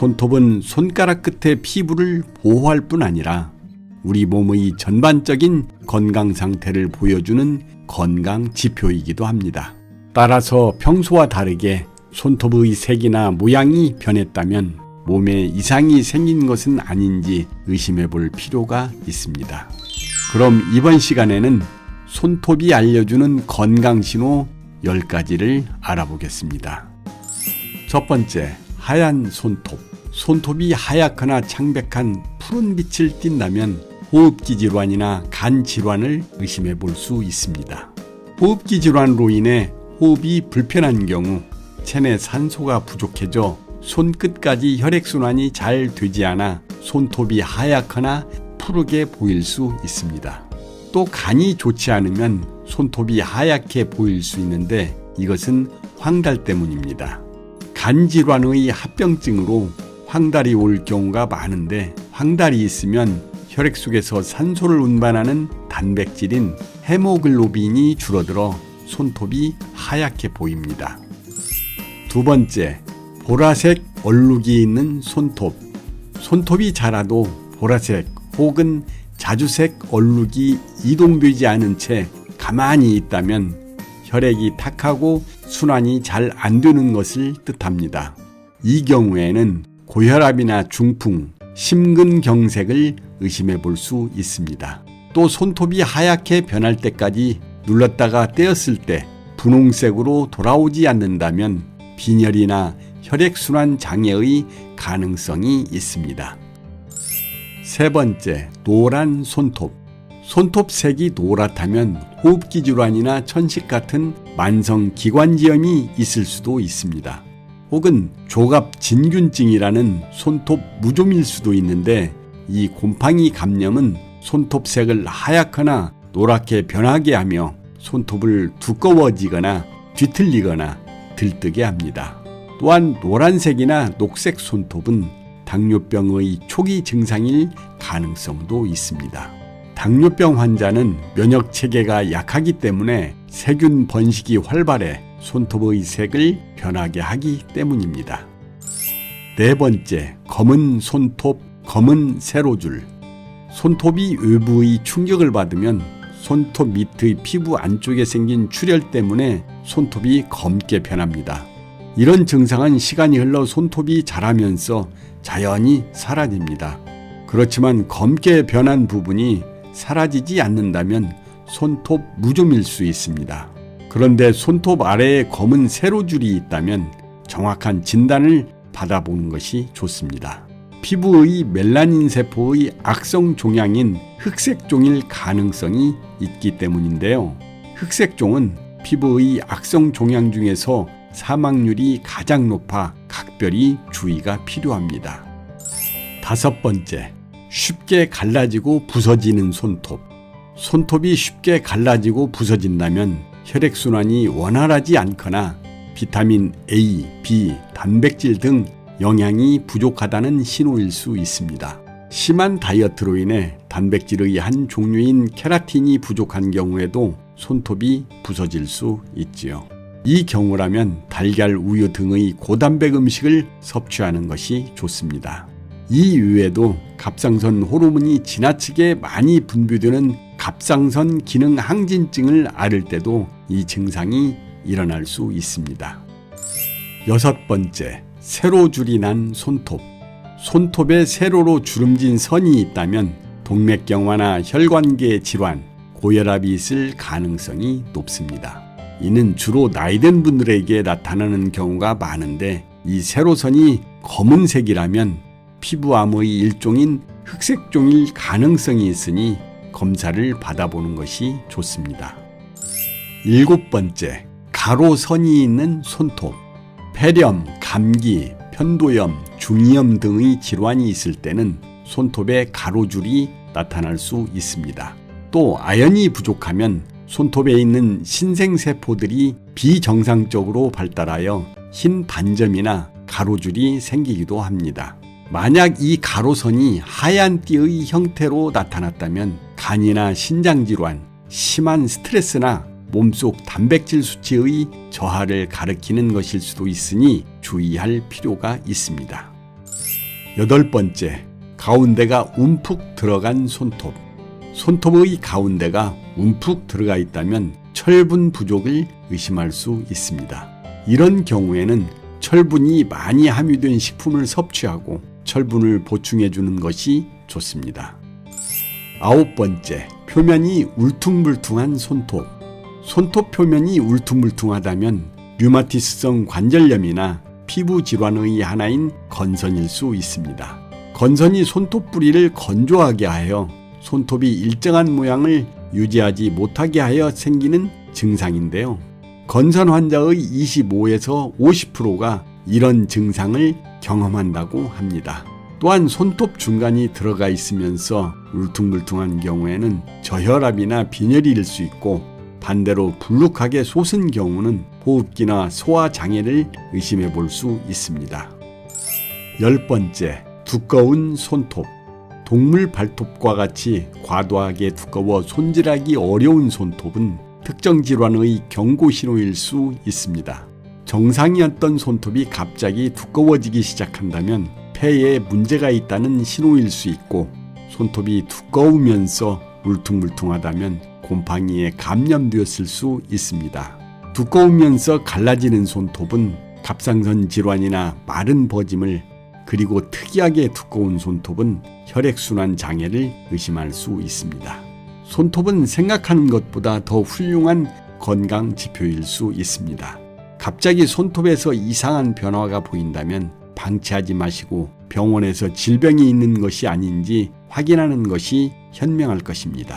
손톱은 손가락 끝의 피부를 보호할 뿐 아니라 우리 몸의 전반적인 건강 상태를 보여주는 건강 지표이기도 합니다. 따라서 평소와 다르게 손톱의 색이나 모양이 변했다면 몸에 이상이 생긴 것은 아닌지 의심해 볼 필요가 있습니다. 그럼 이번 시간에는 손톱이 알려주는 건강 신호 10가지를 알아보겠습니다. 첫 번째, 하얀 손톱. 손톱이 하얗거나 창백한 푸른 빛을 띈다면 호흡기 질환이나 간 질환을 의심해 볼 수 있습니다. 호흡기 질환으로 인해 호흡이 불편한 경우 체내 산소가 부족해져 손끝까지 혈액순환이 잘 되지 않아 손톱이 하얗거나 푸르게 보일 수 있습니다. 또 간이 좋지 않으면 손톱이 하얗게 보일 수 있는데 이것은 황달 때문입니다. 간 질환의 합병증으로 황달이 올 경우가 많은데 황달이 있으면 혈액 속에서 산소를 운반하는 단백질인 헤모글로빈이 줄어들어 손톱이 하얗게 보입니다. 두 번째, 보라색 얼룩이 있는 손톱. 손톱이 자라도 보라색 혹은 자주색 얼룩이 이동되지 않은 채 가만히 있다면 혈액이 탁하고 순환이 잘 안 되는 것을 뜻합니다. 이 경우에는 고혈압이나 중풍, 심근경색을 의심해 볼 수 있습니다. 또 손톱이 하얗게 변할 때까지 눌렀다가 떼었을 때 분홍색으로 돌아오지 않는다면 빈혈이나 혈액순환 장애의 가능성이 있습니다. 세 번째, 노란 손톱. 손톱색이 노랗다면 호흡기 질환이나 천식 같은 만성 기관지염이 있을 수도 있습니다. 혹은 조갑 진균증이라는 손톱 무좀일 수도 있는데 이 곰팡이 감염은 손톱색을 하얗거나 노랗게 변하게 하며 손톱을 두꺼워지거나 뒤틀리거나 들뜨게 합니다. 또한 노란색이나 녹색 손톱은 당뇨병의 초기 증상일 가능성도 있습니다. 당뇨병 환자는 면역 체계가 약하기 때문에 세균 번식이 활발해 손톱의 색을 변하게 하기 때문입니다. 네 번째, 검은 손톱, 검은 세로줄. 손톱이 외부의 충격을 받으면 손톱 밑의 피부 안쪽에 생긴 출혈 때문에 손톱이 검게 변합니다. 이런 증상은 시간이 흘러 손톱이 자라면서 자연히 사라집니다. 그렇지만 검게 변한 부분이 사라지지 않는다면 손톱 무좀일 수 있습니다. 그런데 손톱 아래에 검은 세로줄이 있다면 정확한 진단을 받아보는 것이 좋습니다. 피부의 멜라닌 세포의 악성 종양인 흑색종일 가능성이 있기 때문인데요. 흑색종은 피부의 악성 종양 중에서 사망률이 가장 높아 각별히 주의가 필요합니다. 다섯 번째, 쉽게 갈라지고 부서지는 손톱. 손톱이 쉽게 갈라지고 부서진다면 혈액순환이 원활하지 않거나 비타민 A, B, 단백질 등 영양이 부족하다는 신호일 수 있습니다. 심한 다이어트로 인해 단백질의 한 종류인 케라틴이 부족한 경우에도 손톱이 부서질 수 있지요. 이 경우라면 달걀, 우유 등의 고단백 음식을 섭취하는 것이 좋습니다. 이 이외에도 갑상선 호르몬이 지나치게 많이 분비되는 갑상선 기능 항진증을 앓을 때도 이 증상이 일어날 수 있습니다. 여섯 번째, 세로줄이 난 손톱. 손톱에 세로로 주름진 선이 있다면 동맥경화나 혈관계 질환, 고혈압이 있을 가능성이 높습니다. 이는 주로 나이든 분들에게 나타나는 경우가 많은데 이 세로선이 검은색이라면 피부암의 일종인 흑색종일 가능성이 있으니 검사를 받아보는 것이 좋습니다. 일곱 번째, 가로선이 있는 손톱. 폐렴, 감기, 편도염, 중이염 등의 질환이 있을 때는 손톱에 가로줄이 나타날 수 있습니다. 또 아연이 부족하면 손톱에 있는 신생세포들이 비정상적으로 발달하여 흰 반점이나 가로줄이 생기기도 합니다. 만약 이 가로선이 하얀 띠의 형태로 나타났다면 간이나 신장질환, 심한 스트레스나 몸속 단백질 수치의 저하를 가리키는 것일 수도 있으니 주의할 필요가 있습니다. 여덟 번째, 가운데가 움푹 들어간 손톱. 손톱의 가운데가 움푹 들어가 있다면 철분 부족을 의심할 수 있습니다. 이런 경우에는 철분이 많이 함유된 식품을 섭취하고 철분을 보충해 주는 것이 좋습니다. 아홉 번째, 표면이 울퉁불퉁한 손톱. 손톱 표면이 울퉁불퉁하다면 류마티스성 관절염이나 피부 질환의 하나인 건선일 수 있습니다. 건선이 손톱 뿌리를 건조하게 하여 손톱이 일정한 모양을 유지하지 못하게 하여 생기는 증상인데요. 건선 환자의 25에서 50%가 이런 증상을 경험한다고 합니다. 또한 손톱 중간이 들어가 있으면서 울퉁불퉁한 경우에는 저혈압이나 빈혈일 수 있고 반대로 불룩하게 솟은 경우는 호흡기나 소화 장애를 의심해 볼 수 있습니다. 열 번째, 두꺼운 손톱. 동물 발톱과 같이 과도하게 두꺼워 손질하기 어려운 손톱은 특정 질환의 경고 신호일 수 있습니다. 정상이었던 손톱이 갑자기 두꺼워지기 시작한다면 폐에 문제가 있다는 신호일 수 있고 손톱이 두꺼우면서 울퉁불퉁하다면 곰팡이에 감염되었을 수 있습니다. 두꺼우면서 갈라지는 손톱은 갑상선 질환이나 마른 버짐을 그리고 특이하게 두꺼운 손톱은 혈액순환 장애를 의심할 수 있습니다. 손톱은 생각하는 것보다 더 훌륭한 건강 지표일 수 있습니다. 갑자기 손톱에서 이상한 변화가 보인다면 방치하지 마시고 병원에서 질병이 있는 것이 아닌지 확인하는 것이 현명할 것입니다.